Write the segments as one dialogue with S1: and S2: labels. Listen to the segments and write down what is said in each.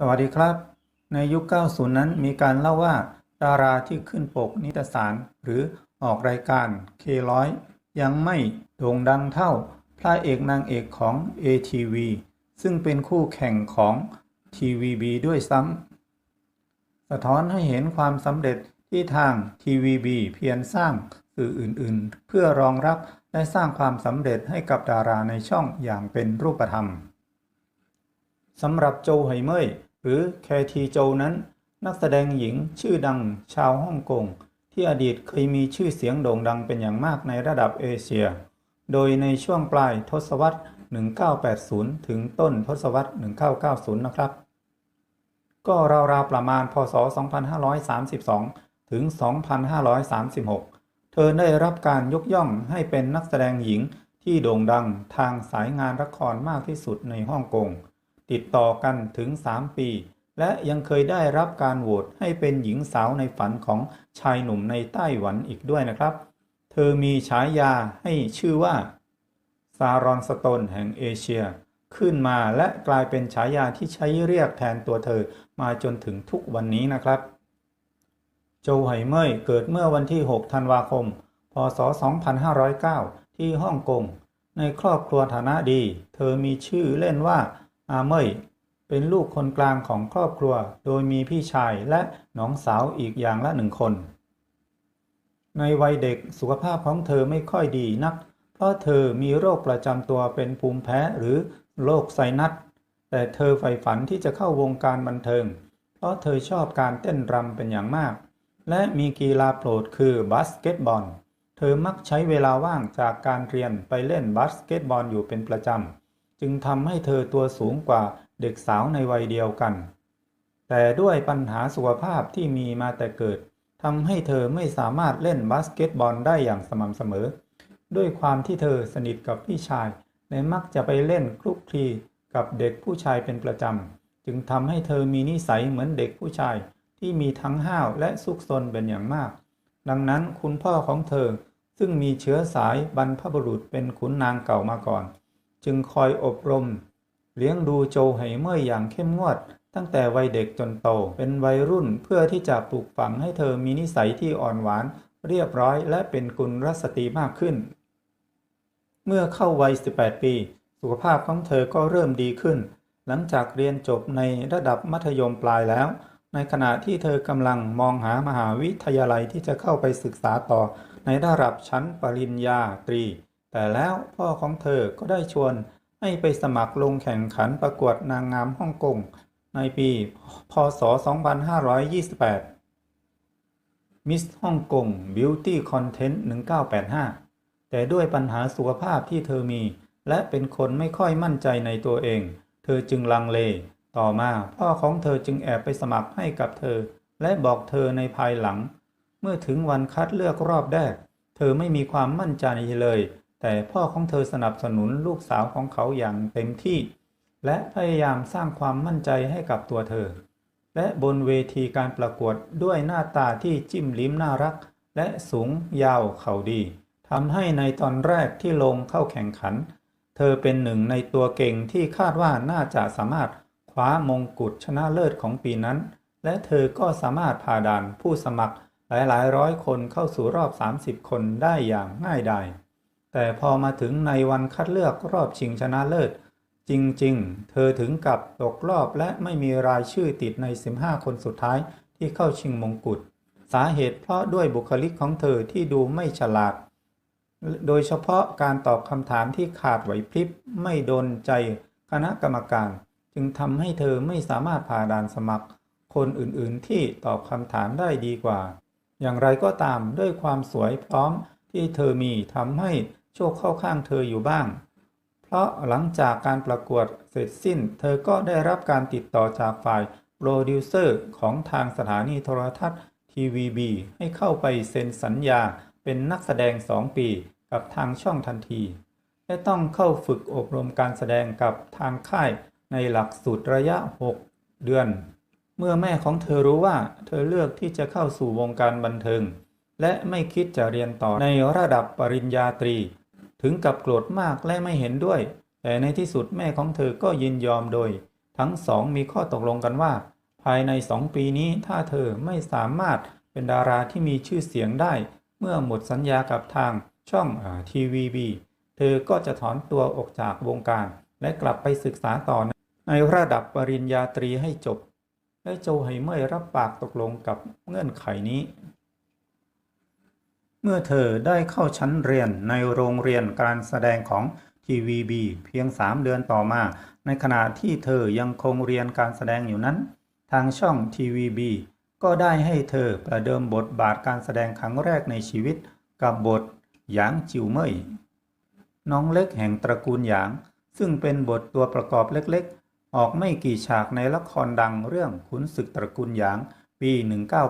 S1: สวัสดีครับ ในยุค 90 นั้นมีการเล่าว่าดาราที่ขึ้นปกนิตยสารหรือออกรายการ K100 ยังไม่โด่งดังเท่าพระเอกนางเอกของ ATV ซึ่งเป็นคู่แข่งของ TVB ด้วยซ้ำสะท้อนให้เห็นความสำเร็จที่ทาง TVB เพียรสร้างสื่ออื่นๆ เพื่อรองรับและสร้างความสำเร็จให้กับดาราในช่องอย่างเป็นรูปธรรมสำหรับโจไห่เมย หรือแคทีโจนั้น นักแสดงหญิงชื่อดังชาวฮ่องกง ที่อดีตเคยมีชื่อเสียงโด่งดังเป็นอย่างมากในระดับเอเชีย โดยในช่วงปลายทศวรรษ 1980 ถึงต้นทศวรรษ 1990 นะครับ ก็ราวๆประมาณพศ 2532 ถึง 2536 เธอได้รับการยกย่องให้เป็นนักแสดงหญิงที่โด่งดังทางสายงานละครมากที่สุดในฮ่องกง ติดต่อกันถึง 3 ปี และยังเคยได้รับการโหวตให้เป็นหญิงสาวในฝันของชายหนุ่มในไต้หวันอีกด้วยนะครับ เธอมีฉายาให้ชื่อว่า ซารอนสโตนแห่งเอเชีย ขึ้นมาและกลายเป็นฉายาที่ใช้เรียกแทนตัวเธอมาจนถึงทุกวันนี้นะครับ โจไห่เมยเกิดเมื่อวันที่ 6 ธันวาคม พศ 2509 ที่ฮ่องกงในครอบครัวฐานะดี เธอมีชื่อเล่นว่า อาเมยเป็นลูกคนกลางของครอบครัว โดยมีพี่ชายและน้องสาวอีกอย่างละหนึ่งคน ในวัยเด็กสุขภาพของเธอไม่ค่อยดีนัก เพราะเธอมีโรคประจำตัวเป็นภูมิแพ้หรือโรคไซนัส แต่เธอใฝ่ฝันที่จะเข้าวงการบันเทิง เพราะเธอชอบการเต้นรำเป็นอย่างมาก และมีกีฬาโปรดคือบาสเกตบอล เธอมักใช้เวลาว่างจากการเรียนไปเล่นบาสเกตบอลอยู่เป็นประจำ จึงทำให้เธอตัวสูงกว่าเด็กสาวในวัยเดียวกัน แต่ด้วยปัญหาสุขภาพที่มีมาแต่เกิดทำให้เธอไม่สามารถเล่นบาสเกตบอลได้อย่างสม่ำเสมอ ด้วยความที่เธอสนิทกับพี่ชายและมักจะไปเล่นคลุกคลีกับเด็กผู้ชายเป็นประจำ จึงทำให้เธอมีนิสัยเหมือนเด็กผู้ชายที่มีทั้งห้าวและซุกซนเป็นอย่างมาก ดังนั้นคุณพ่อของเธอซึ่งมีเชื้อสายบรรพบุรุษเป็นขุนนางเก่ามาก่อน จึงคอยอบรม เลี้ยงดูโจไห่เมื่อยอย่างเข้มงวด ตั้งแต่วัยเด็กจนโต เป็นวัยรุ่นเพื่อที่จะปลูกฝังให้เธอมีนิสัยที่อ่อนหวาน เรียบร้อยและเป็นกุลรสตรีมากขึ้น เมื่อเข้าวัย 18 ปี สุขภาพของเธอก็เริ่มดีขึ้น หลังจากเรียนจบในระดับมัธยมปลายแล้ว ในขณะที่เธอกำลังมองหามหาวิทยาลัยที่จะเข้าไปศึกษาต่อในระดับชั้นปริญญาตรี แต่แล้วพ่อของเธอก็ได้ชวนให้ไปสมัครลงแข่งขันประกวดนางงามฮ่องกงในปีพศ 2528 มิสฮ่องกง Beauty Contest 1985 แต่ด้วยปัญหาสุขภาพที่เธอมี และเป็นคนไม่ค่อยมั่นใจในตัวเอง เธอจึงลังเล ต่อมาพ่อของเธอจึงแอบไปสมัครให้กับเธอ และบอกเธอในภายหลัง เมื่อถึงวันคัดเลือกรอบแรก เธอไม่มีความมั่นใจเลย แต่พ่อของเธอสนับสนุนลูกสาวของเขาอย่างเต็มที่ และพยายามสร้างความมั่นใจให้กับตัวเธอ และบนเวทีการประกวดด้วยหน้าตาที่จิ้มลิ้มน่ารัก และสูงยาวเข่าดีทำให้ในตอนแรกที่ลงเข้าแข่งขัน เธอเป็นหนึ่งในตัวเก่งที่คาดว่าน่าจะสามารถคว้ามงกุฎชนะเลิศของปีนั้น และเธอก็สามารถผ่าด่านผู้สมัครหลายๆ ร้อยคนเข้าสู่รอบ 30 คนได้อย่างง่ายดาย แต่พอมาถึงในวันคัดเลือกรอบชิงชนะเลิศ จริงๆ เธอถึงกับตกรอบและไม่มีรายชื่อติดใน 15 คนสุดท้ายที่เข้าชิงมงกุฎ สาเหตุเพราะด้วยบุคลิกของเธอที่ดูไม่ฉลาด โดยเฉพาะการตอบคำถามที่ขาดไหวพริบไม่โดนใจคณะกรรมการ จึงทำให้เธอไม่สามารถผ่าด่านสมัคร คนอื่นๆที่ตอบคำถามได้ดีกว่า อย่างไรก็ตามด้วยความสวยพร้อม ที่เธอมีทำให้โชคเข้าข้างเธออยู่บ้าง เพราะหลังจากการประกวดเสร็จสิ้น เธอก็ได้รับการติดต่อจากฝ่ายโปรดิวเซอร์ของทางสถานีโทรทัศน์ทีวีบีให้เข้าไปเซ็นสัญญาเป็นนักแสดง 2 ปีกับทางช่องทันที และต้องเข้าฝึกอบรมการแสดงกับทางค่ายในหลักสูตรระยะ 6 เดือน เมื่อแม่ของเธอรู้ว่าเธอเลือกที่จะเข้าสู่วงการบันเทิง และไม่คิดจะเรียนต่อในระดับปริญญาตรี ถึงกับโกรธมากและไม่เห็นด้วย แต่ในที่สุดแม่ของเธอก็ยินยอมโดย ทั้งสองมีข้อตกลงกันว่า ภายในสองปีนี้ถ้าเธอไม่สามารถเป็นดาราที่มีชื่อเสียงได้ เมื่อหมดสัญญากับทางช่องทีวีบีเธอก็จะถอนตัวออกจากวงการ และกลับไปศึกษาต่อในระดับปริญญาตรีให้จบ และโจไฮเมยรับปากตกลงกับเงื่อนไขนี้ เมื่อเธอได้เข้าชั้นเรียนในโรงเรียนการแสดงของ TVB เพียง 3 เดือนต่อมา ในขณะที่เธอยังคงเรียนการแสดงอยู่นั้น ทางช่อง TVB ก็ได้ให้เธอประเดิมบทบาทการแสดงครั้งแรกในชีวิต กับบทหยางจิวเม่ยน้องเล็กแห่งตระกูลหยาง ซึ่งเป็นบทตัวประกอบเล็กๆ ออกไม่กี่ฉากในละครดังเรื่องขุนศึกตระกูลหยางปี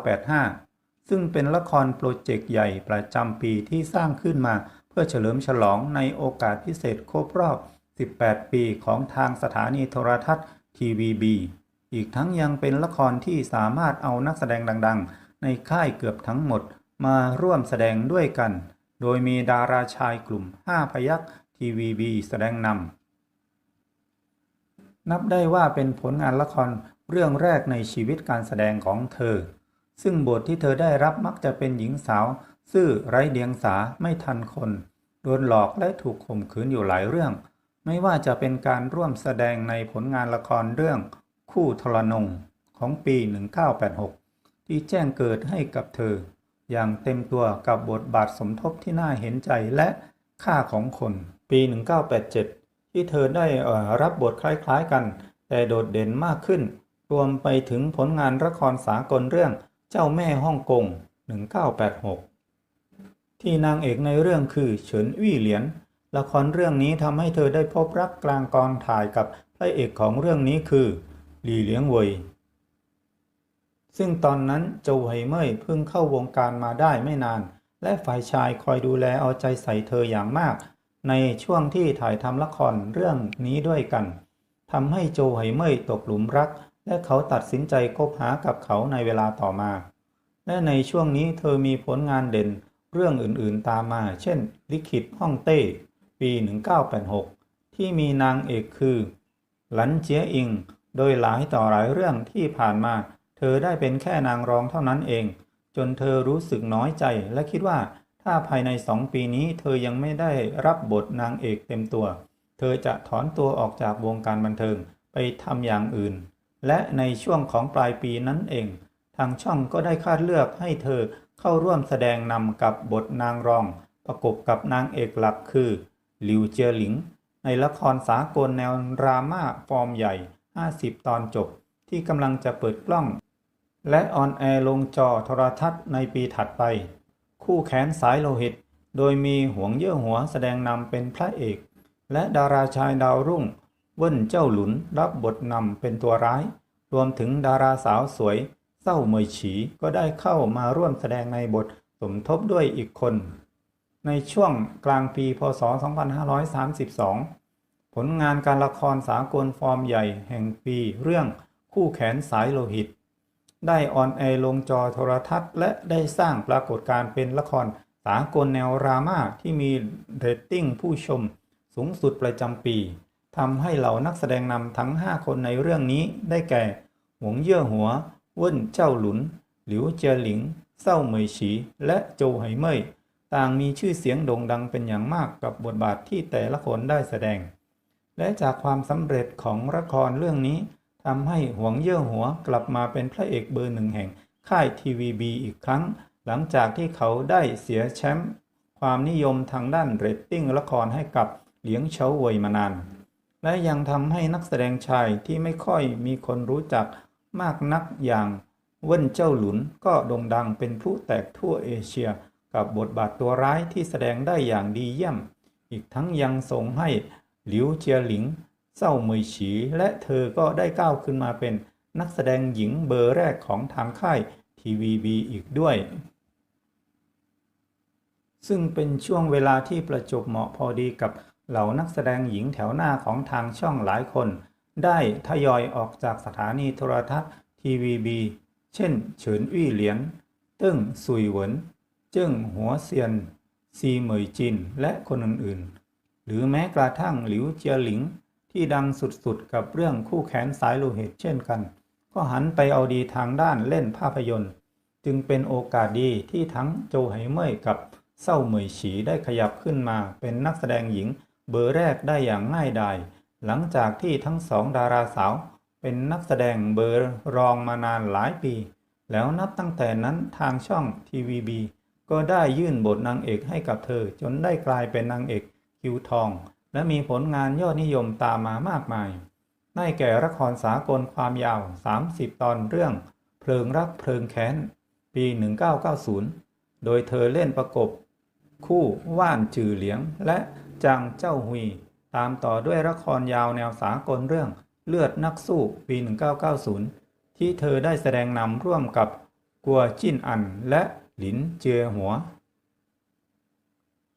S1: 1985 ซึ่งเป็นละครโปรเจกต์ใหญ่ประจำปีที่สร้างขึ้นมา เพื่อเฉลิมฉลองในโอกาสพิเศษครบรอบ 18 ปีของทางสถานีโทรทัศน์ TVB อีกทั้งยังเป็นละครที่สามารถเอานักแสดงดังๆ ในค่ายเกือบทั้งหมดมาร่วมแสดงด้วยกัน โดยมีดาราชายกลุ่ม 5 พยัก TVB แสดงนำ นับได้ว่าเป็นผลงานละครเรื่องแรกในชีวิตการแสดงของเธอ ซึ่งบทที่เธอได้รับมักจะเป็นหญิงสาว ซื่อไร้เดียงสาไม่ทันคน โดนหลอกและถูกข่มขืนอยู่หลายเรื่อง ไม่ว่าจะเป็นการร่วมแสดงในผลงานละครเรื่อง คู่ทรนงของปี 1986 ที่แจ้งเกิดให้กับเธอ อย่างเต็มตัวกับบทบาทสมทบที่น่าเห็นใจและค่าของคน ปี 1987 ที่เธอได้รับบทคล้ายๆกัน แต่โดดเด่นมากขึ้น รวมไปถึงผลงานละครสากลเรื่อง จ้าแม่ฮ่องกง 1986 ที่นางเอกในเรื่องคือเฉินวี่เหลียน ละครเรื่องนี้ทำให้เธอได้พบรักกลางกองถ่ายกับพระเอกของเรื่องนี้คือหลี่เหลียงเวย ซึ่งตอนนั้นโจวไหเม่ยเพิ่งเข้าวงการมาได้ไม่นาน และฝ่ายชายคอยดูแลเอาใจใส่เธออย่างมาก ในช่วงที่ถ่ายทำละครเรื่องนี้ด้วยกันทำให้โจวไหเม่ยตกหลุมรัก และเขาตัดสินใจคบหากับเขาในเวลาต่อมา และในช่วงนี้เธอมีผลงานเด่นเรื่องอื่นๆตามมา เช่น ลิขิตห้องเต้ ปี 1986 ที่มีนางเอกคือ หลันเจียอิง โดยหลายต่อหลายเรื่องที่ผ่านมา เธอได้เป็นแค่นางรองเท่านั้นเอง จนเธอรู้สึกน้อยใจและคิดว่าถ้าภายในสองปีนี้เธอยังไม่ได้รับบทนางเอกเต็มตัว เธอจะถอนตัวออกจากวงการบันเทิงไปทำอย่างอื่น และในช่วงของปลายปีนั้นเอง ทางช่องก็ได้คาดเลือกให้เธอเข้าร่วมแสดงนำกับบทนางรอง ประกบกับนางเอกหลักคือหลิวเจียหลิง ในละครสากลแนวดราม่าฟอร์มใหญ่ 50 ตอนจบ ที่กำลังจะเปิดกล้อง และออนแอร์ลงจอโทรทัศน์ในปีถัดไป คู่แขนสายโลหิต โดยมีหวงเย่อหัวแสดงนำเป็นพระเอก และดาราชายดาวรุ่ง เวิ้นเจ้าหลุนรับบทนำเป็นตัวร้าย รวมถึงดาราสาวสวย เศร้าเมยฉีก็ได้เข้ามาร่วมแสดงในบทสมทบด้วยอีกคน ในช่วงกลางปีพศ 2532 ผลงานการละครสากลฟอร์มใหญ่แห่งปีเรื่องคู่แขนสายโลหิต ได้ออนแอร์ลงจอโทรทัศน์ และได้สร้างปรากฏการณ์เป็นละครสากลแนวรามาที่มีเรตติ้งผู้ชมสูงสุดประจำปี ทำให้เหล่านักแสดงนำทั้ง 5 คนในเรื่องนี้ได้แก่ หวงเย่อหัวเวินเจ้าหลุน หลิวเจียหลิงเศร้าเหมยฉี และโจไหเม่ยต่างมีชื่อเสียงโด่งดังเป็นอย่างมากกับบทบาทที่แต่ละคนได้แสดง และจากความสำเร็จของละครเรื่องนี้ทำให้หวงเย่อหัวกลับมาเป็นพระเอกเบอร์หนึ่งแห่งค่ายทีวีบีอีกครั้ง หลังจากที่เขาได้เสียแชมป์ความนิยมทางด้านเรตติ้งละครให้กับเหลียงเฉาเวยมานาน และยังทำให้นักแสดงชายที่ไม่ค่อยมีคนรู้จักมากนักอย่างเว่นเจ้าหลุนก็โด่งดังเป็นผู้แตกทั่วเอเชีย กับบทบาทตัวร้ายที่แสดงได้อย่างดีเยี่ยม อีกทั้งยังส่งให้หลิวเจียหลิงเศร้าเมยฉี และเธอก็ได้ก้าวขึ้นมาเป็นนักแสดงหญิงเบอร์แรกของทางค่ายทีวีบีอีกด้วย ซึ่งเป็นช่วงเวลาที่ประจบเหมาะพอดีกับ เหล่านักแสดงหญิงแถวหน้าของทางช่องหลายคน ได้ทยอยออกจากสถานีโทรทัศน์ทีวีบีเช่นเฉินวี่เหลียนติ้งซุยเหวินเจิ้งหัวเซียน ซีเหมยจิน และคนอื่นๆ หรือแม้กระทั่งหลิวเจียหลิงที่ดังสุดๆ กับเรื่องคู่แขนสายโลหิตเช่นกัน ก็หันไปเอาดีทางด้านเล่นภาพยนตร์ จึงเป็นโอกาสดีที่ทั้งโจไหเม่ยกับเศร้าเหมยฉีได้ขยับขึ้นมาเป็นนักแสดงหญิง เบอร์แรกได้อย่างง่ายดายหลังจากที่ทั้งสองดาราสาว เป็นนักแสดงเบอร์รองมานานหลายปี แล้วนับตั้งแต่นั้นทางช่องทีวีบีก็ได้ยื่นบทนางเอกให้กับเธอ จนได้กลายเป็นนางเอกคิวทอง และมีผลงานยอดนิยมตามมามากมายได้แก่ละครสากลความยาว 30 ตอนเรื่อง เพลิงรักเพลิงแค้น ปี 1990 โดยเธอเล่นประกบ คู่ว่านจือเหลียงและ จางเจ้าหุย ตามต่อด้วยละครยาวแนวสากลเรื่องเลือดนักสู้ปี 1990 ที่เธอได้แสดงนำร่วมกับกัวจิ้นอันและหลินเจียหัว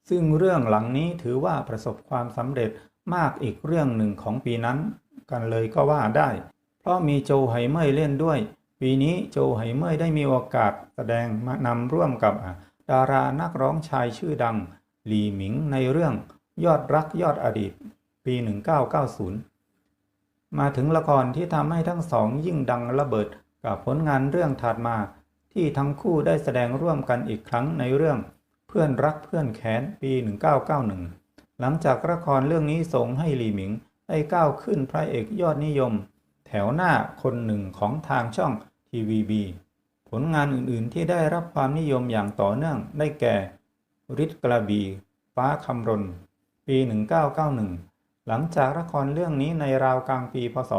S1: ซึ่งเรื่องหลังนี้ถือว่าประสบความสำเร็จมากอีกเรื่องหนึ่งของปีนั้น กันเลยก็ว่าได้ เพราะมีโจไหเม่ยเล่นด้วย ปีนี้โจไหเม่ยได้มีโอกาสแสดงมานำร่วมกับดารานักร้องชายชื่อดัง หลีหมิงในเรื่อง ยอดรักยอดอดีต ปี 1990 มาถึงละครที่ทำให้ทั้งสองยิ่งดังระเบิดกับผลงานเรื่องถัดมาที่ทั้งคู่ได้แสดงร่วมกันอีกครั้งในเรื่องเพื่อนรักเพื่อนแค้นปี 1991 หลังจากละครเรื่องนี้ส่งให้หลีหมิงได้ก้าวขึ้นพระเอกยอดนิยม แถวหน้าคนหนึ่งของทางช่องทีวีบีผลงานอื่นๆที่ได้รับความนิยมอย่างต่อเนื่องได้แก่ฤทธิ์กระบี ฟ้าคำรน ปี 1991 หลังจากละครเรื่องนี้ในราวกลางปี พศ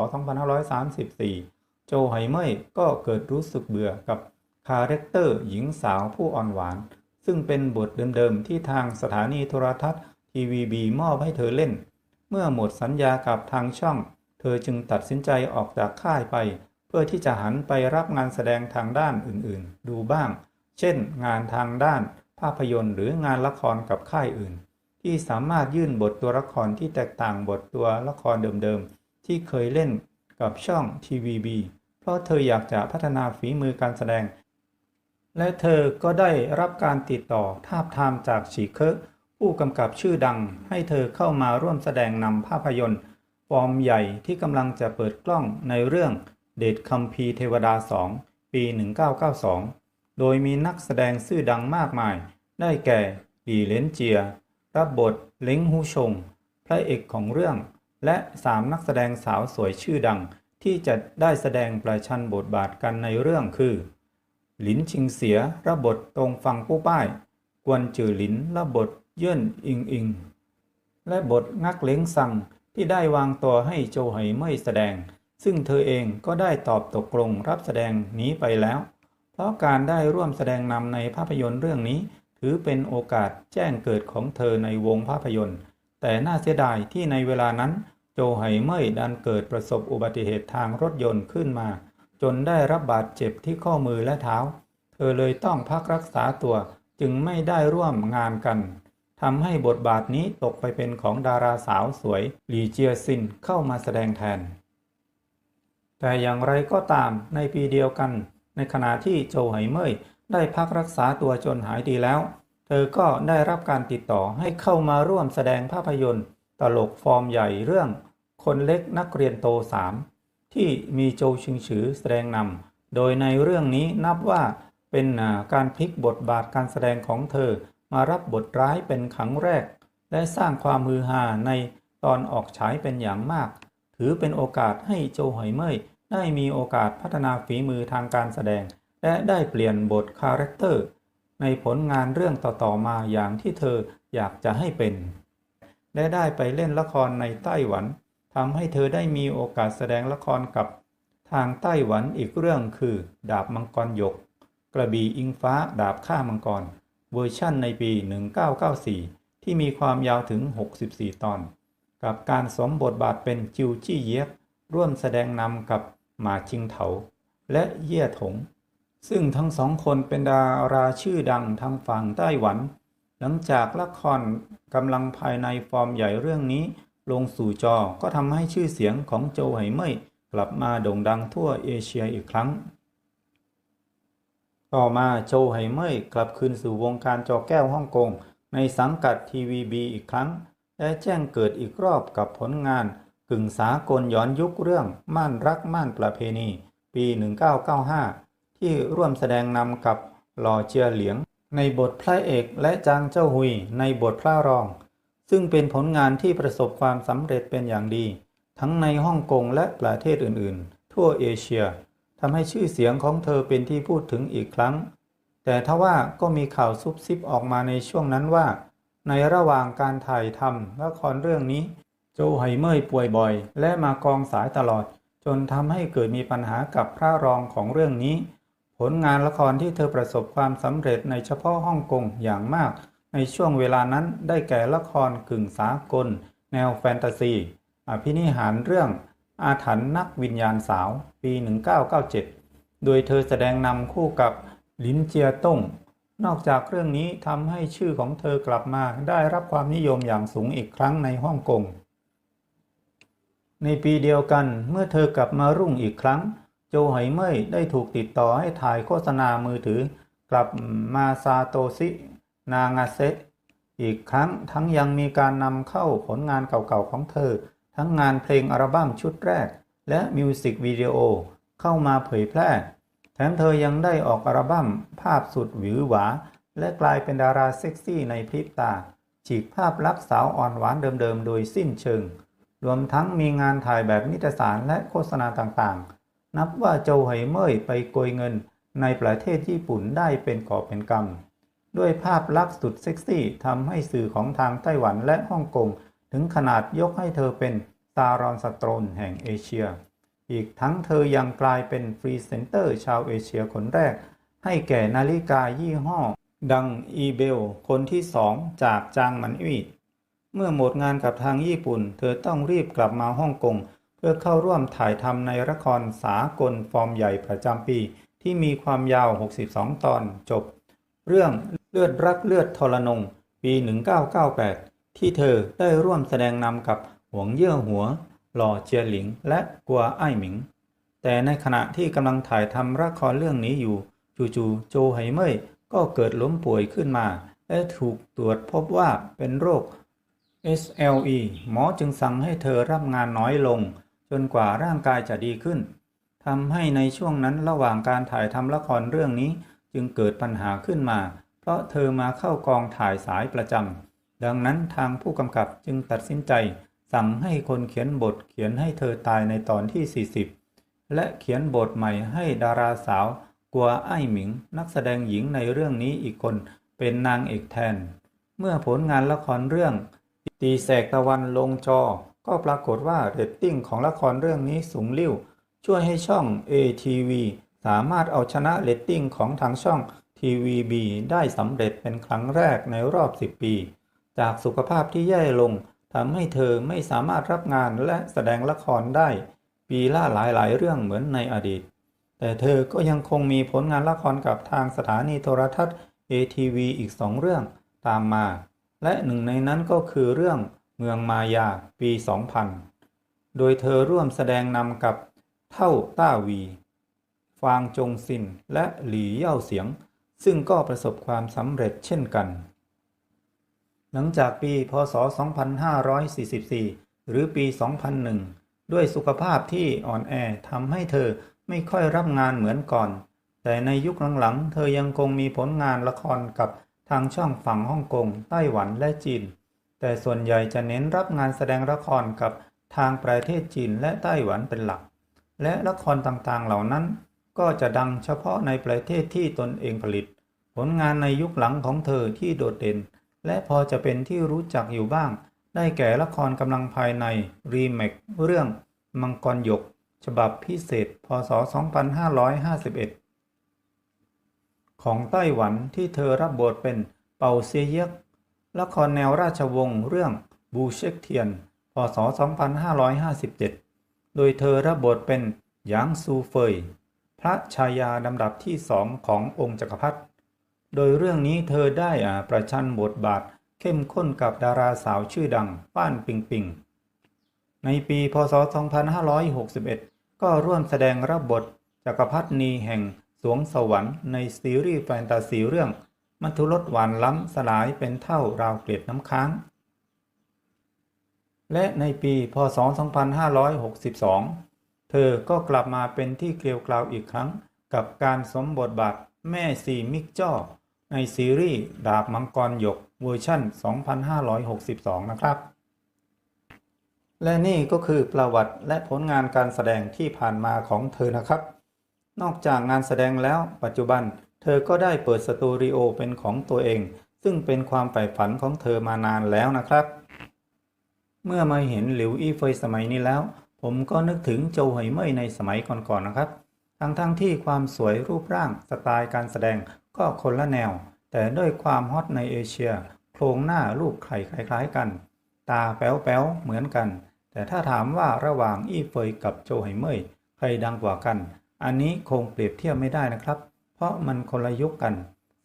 S1: 2534 โจไหเม่ยก็เกิดรู้สึกเบื่อกับคาแรคเตอร์หญิงสาวผู้อ่อนหวาน ซึ่งเป็นบทเดิมๆที่ทางสถานีโทรทัศน์ทีวีบีมอบให้เธอเล่น เมื่อหมดสัญญากับทางช่อง เธอจึงตัดสินใจออกจากค่ายไป เพื่อที่จะหันไปรับงานแสดงทางด้านอื่นๆ ดูบ้าง เช่น งานทางด้านภาพยนตร์หรืองานละครกับค่ายอื่น ที่สามารถยื่นบทตัวละครที่แตกต่างบทตัวละครเดิมๆ ที่เคยเล่นกับช่องทีวีบีเพราะเธออยากจะพัฒนาฝีมือการแสดง และเธอก็ได้รับการติดต่อทาบทามจากฉีเคิร์กผู้กำกับชื่อดัง ให้เธอเข้ามาร่วมแสดงนำภาพยนตร์ฟอร์มใหญ่ที่กำลังจะเปิดกล้องในเรื่องเดชคัมภีเทวดา 2 ปี 1992 โดยมีนักแสดงชื่อดังมากมาย ได้แก่หลีเลนเจีย รับบทเล้งฮูชง พระเอกของเรื่อง และสามนักแสดงสาวสวยชื่อดัง ที่จะได้แสดงประชันบทบาทกันในเรื่องคือ หลินชิงเสียรับบทตรงฟังผู้ป้าย กวนจือหลินรับบทเยื่นอิงอิง และบทงักเล้งซังที่ได้วางตัวให้โจไหเม่แสดง ซึ่งเธอเองก็ได้ตอบตกลงรับแสดงนี้ไปแล้ว เพราะการได้ร่วมแสดงนำในภาพยนตร์เรื่องนี้ ถือเป็นโอกาสแจ้งเกิดของเธอในวงภาพยนตร์ แต่น่าเสียดายที่ในเวลานั้น โจไหเม่ยดันเกิดประสบอุบัติเหตุทางรถยนต์ขึ้นมา จนได้รับบาดเจ็บที่ข้อมือและเท้า เธอเลยต้องพักรักษาตัวจึงไม่ได้ร่วมงานกันทำให้บทบาทนี้ตกไปเป็นของดาราสาวสวยหลีเจียซินเข้ามาแสดงแทน แต่อย่างไรก็ตามในปีเดียวกัน ในขณะที่โจไหเม่ย ได้พักรักษาตัวจนหายดีแล้ว เธอก็ได้รับการติดต่อให้เข้ามาร่วมแสดงภาพยนตร์ ตลกฟอร์มใหญ่เรื่อง คนเล็กนักเรียนโตสามที่มีโจชิงฉือแสดงนำโดยในเรื่องนี้นับว่าเป็นการพลิกบทบาทการแสดงของเธอมารับบทร้ายเป็นครั้งแรก และสร้างความฮือฮาในตอนออกฉายเป็นอย่างมาก ถือเป็นโอกาสให้โจหอยเม่ยได้มีโอกาสพัฒนาฝีมือทางการแสดง และได้เปลี่ยนบทคาแรคเตอร์ในผลงานเรื่องต่อ ๆ มาอย่างที่เธออยากจะให้เป็น และได้ไปเล่นละครในไต้หวันทำให้เธอได้มีโอกาสแสดงละครกับทางไต้หวันอีกเรื่องคือ ดาบมังกรหยก กระบี่อิงฟ้าดาบฆ่ามังกร เวอร์ชั่นในปี 1994 ที่มีความยาวถึง 64 ตอน กับการสมบทบาทเป็นจิวจี้เย็บร่วมแสดงนำกับหมาจิงเถา และเย่ถง ซึ่งทั้งสองคนเป็นดาราชื่อดังทางฝั่งไต้หวัน หลังจากละครกำลังภายในฟอร์มใหญ่เรื่องนี้ ลงสู่จอก็ทำให้ชื่อเสียงของโจไหเม่ยกลับมาโด่งดังทั่วเอเชียอีกครั้ง ต่อมาโจไหเม่ยกลับคืนสู่วงการจอแก้วฮ่องกง ในสังกัดทีวีบีอีกครั้ง และแจ้งเกิดอีกรอบกับผลงานกึ่งสากลย้อนยุคเรื่องม่านรักม่านประเพณี ปี 1995 ที่ร่วมแสดงนำกับหล่อเจียเหลียง ในบทพระเอกและจางเจ้าหุยในบทพระรอง ซึ่งเป็นผลงานที่ประสบความสำเร็จเป็นอย่างดี ทั้งในฮ่องกงและประเทศอื่นๆ ทั่วเอเชียทำให้ชื่อเสียงของเธอเป็นที่พูดถึงอีกครั้ง แต่ทว่าก็มีข่าวซุบซิบออกมาในช่วงนั้นว่า ในระหว่างการถ่ายทำละครเรื่องนี้ โจไห่เมยป่วยบ่อย และมากองสายตลอด จนทำให้เกิดมีปัญหากับพระรองของเรื่องนี้ ผลงานละครที่เธอประสบความสำเร็จในเฉพาะฮ่องกงอย่างมาก ในช่วงเวลานั้นได้แก่ละครกึ่งสากล แนวแฟนตาซี อภินิหารเรื่อง อาถรรพ์นักวิญญาณสาว ปี 1997 โดยเธอแสดงนำคู่กับหลินเจียต้ง นอกจากเรื่องนี้ทำให้ชื่อของเธอกลับมาได้รับความนิยมอย่างสูงอีกครั้งในฮ่องกงในปีเดียวกันเมื่อเธอกลับมารุ่งอีกครั้ง โจไหเมยได้ถูกติดต่อให้ถ่ายโฆษณามือถือ กลับมาซาโตซิ นางาเซะอีกครั้งทั้งยังมีการนำเข้าผลงานเก่าๆของเธอ ทั้งงานเพลงอัลบั้มชุดแรก และมิวสิกวิดีโอเข้ามาเผยแพร่ แถมเธอยังได้ออกอัลบั้มภาพสุดหวือหวา และกลายเป็นดาราเซ็กซี่ในพริบตา ฉีกภาพลักษณ์สาวอ่อนหวานเดิมๆ โดยสิ้นเชิง รวมทั้งมีงานถ่ายแบบนิตยสารและโฆษณาต่างๆ นับว่าโจไหเมยไปโกยเงินในประเทศญี่ปุ่นได้เป็นกอเป็นกำด้วยภาพลักษณ์สุดเซ็กซี่ทำให้สื่อของทางไต้หวันและฮ่องกง ถึงขนาดยกให้เธอเป็นซารอนสตรนแห่งเอเชีย อีกทั้งเธอยังกลายเป็นฟรีเซนเตอร์ชาวเอเชียคนแรก ให้แก่นาฬิกายี่ห้อ ดังอีเบล คนที่สองจากจางมันอี้เมื่อหมดงานกับทางญี่ปุ่น เธอต้องรีบกลับมาฮ่องกง พื่อเข้าร่วมถ่ายทำในละครสากลฟอร์มใหญ่ประจำปี ที่มีความยาว 62 ตอนจบ เรื่องเลือดรักเลือดทรนง ปี 1998 ที่เธอได้ร่วมแสดงนำกับหวงเย่อหัว หล่อเจียหลิง และกัวไอ้หมิง แต่ในขณะที่กำลังถ่ายทำละครเรื่องนี้อยู่ จู่ๆโจไหเม่ยก็เกิดล้มป่วยขึ้นมา และถูกตรวจพบว่าเป็นโรค SLE หมอจึงสั่งให้เธอรับงานน้อยลง จนกว่าร่างกายจะดีขึ้นทำให้ในช่วงนั้นระหว่างการถ่ายทำละครเรื่องนี้จึงเกิดปัญหาขึ้นมา เพราะเธอมาเข้ากองถ่ายสายประจำดังนั้นทางผู้กำกับจึงตัดสินใจ สั่งให้คนเขียนบทเขียนให้เธอตายในตอนที่ 40 และเขียนบทใหม่ให้ดาราสาว กัวไอ้หมิง นักแสดงหญิงในเรื่องนี้อีกคนเป็นนางเอกแทน เมื่อผลงานละครเรื่อง ตีแสกตะวันลงจอ ก็ปรากฏว่าเรตติ้งของละครเรื่องนี้สูงลิ่ว ช่วยให้ช่อง ATV สามารถเอาชนะเรตติ้งของทางช่อง TVB ได้สำเร็จเป็นครั้งแรกในรอบ 10 ปี จากสุขภาพที่แย่ลงทำให้เธอไม่สามารถรับงานและแสดงละครได้ ปีละหลายๆ เรื่องเหมือนในอดีต แต่เธอก็ยังคงมีผลงานละครกับทางสถานีโทรทัศน์ ATV อีกสองเรื่องตามมา และหนึ่งในนั้นก็คือเรื่อง เมืองมายาปี 2000 โดยเธอร่วมแสดงนำกับเท่าต้าวี ฟางจงซินและหลี่เย่าเสียง ซึ่งก็ประสบความสำเร็จเช่นกัน หลังจากปีพศ 2544 หรือปี 2001 ด้วยสุขภาพที่อ่อนแอทำให้เธอไม่ค่อยรับงานเหมือนก่อน แต่ในยุคหลังๆ เธอยังคงมีผลงานละครกับทางช่องฝั่งฮ่องกง ไต้หวันและจีน แต่ส่วนใหญ่จะเน้นรับงานแสดงละครกับทางประเทศจีนและไต้หวันเป็นหลัก และละครต่างๆเหล่านั้น ก็จะดังเฉพาะในประเทศที่ตนเองผลิต ผลงานในยุคหลังของเธอที่โดดเด่น และพอจะเป็นที่รู้จักอยู่บ้าง ได้แก่ละครกำลังภายในรีเมคเรื่องมังกรหยก ฉบับพิเศษ พศ 2551 ของไต้หวันที่เธอรับบทเป็นเปาเซียเยก ละครแนวราชวงศ์เรื่องบูเชกเทียน พศ 2557 โดยเธอรับบทเป็นหยางซูเฟย พระชายาลำดับที่สองขององค์จักรพรรดิ โดยเรื่องนี้เธอได้อาประชันบทบาทเข้มข้นกับดาราสาวชื่อดังป้านปิงปิง ในปีพศ 2561 ก็ร่วมแสดงรับบทจักรพรรดินีแห่งสวงสวรรค์ในซีรีส์แฟนตาซีเรื่อง มัทุรสหวานล้ำสลายเป็นเท่าราวเกล็ดน้ำค้าง และในปีพศ 2562 เธอก็กลับมาเป็นที่เกลียวกราวอีกครั้งกับการสมบทบาทแม่สีมิกจ้อในซีรีส์ดาบมังกรหยกเวอร์ชั่น 2562 นะครับ และนี่ก็คือประวัติและผลงานการแสดงที่ผ่านมาของเธอนะครับ นอกจากงานแสดงแล้วปัจจุบัน เธอก็ได้เปิดสตูดิโอเป็นของตัวเอง ซึ่งเป็นความใฝ่ฝันของเธอมานานแล้วนะครับ เมื่อมาเห็นหลิวอี้เฟยสมัยนี้แล้ว ผมก็นึกถึงโจวไหเหมยในสมัยก่อนๆนะครับ ทั้งๆทที่ความสวยรูปร่างสไตล์การแสดงก็คนละแนว แต่ด้วยความฮอตในเอเชีย โครงหน้ารูปไข่คล้าย ๆ กัน ตาแป๊วๆเหมือนกัน แต่ถ้าถามว่าระหว่างอี้เฟยกับโจวไหเหมยใครดังกว่ากัน อันนี้คงเปรียบเทียบไม่ได้นะครับ เพราะมันคนละยุคกัน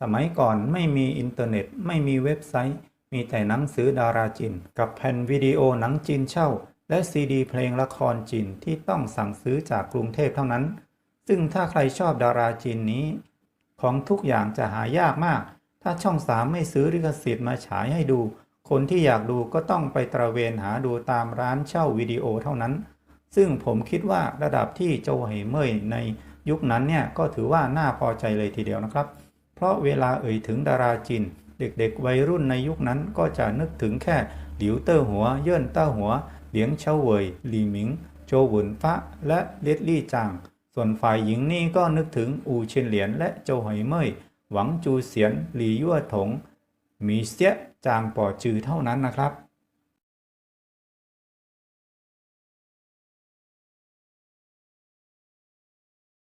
S1: สมัยก่อนไม่มีอินเทอร์เน็ต ไม่มีเว็บไซต์ มีแต่หนังสือดาราจีนกับแผ่นวิดีโอหนังจีนเช่า และซีดีเพลงละครจีนที่ต้องสั่งซื้อจากกรุงเทพเท่านั้น ซึ่งถ้าใครชอบดาราจีนนี้ ของทุกอย่างจะหายากมาก ถ้าช่องสามไม่ซื้อลิขสิทธิ์มาฉายให้ดู คนที่อยากดูก็ต้องไปตระเวนหาดูตามร้านเช่าวิดีโอเท่านั้น ซึ่งผมคิดว่าระดับที่โจเหเมยใน ยุคนั้นเนี่ยก็ถือว่าน่าพอใจเลยทีเดียวนะครับ เพราะเวลาเอ่ยถึงดาราจีนเด็กๆ วัยรุ่นในยุคนั้นก็จะนึกถึงแค่หลิวเตอร์หัว เยิ่นเต้าหัว เหลียงเฉาเว่ยหลีหมิง โจหวุนฟ้าและเลดลี่จาง ส่วนฝ่ายหญิงนี่ก็นึกถึงอูเชินเหลียนและโจไหเมยหวังจูเสียนหลี่ยั่วถง มีเสียจางป่อจือเท่านั้นนะครับ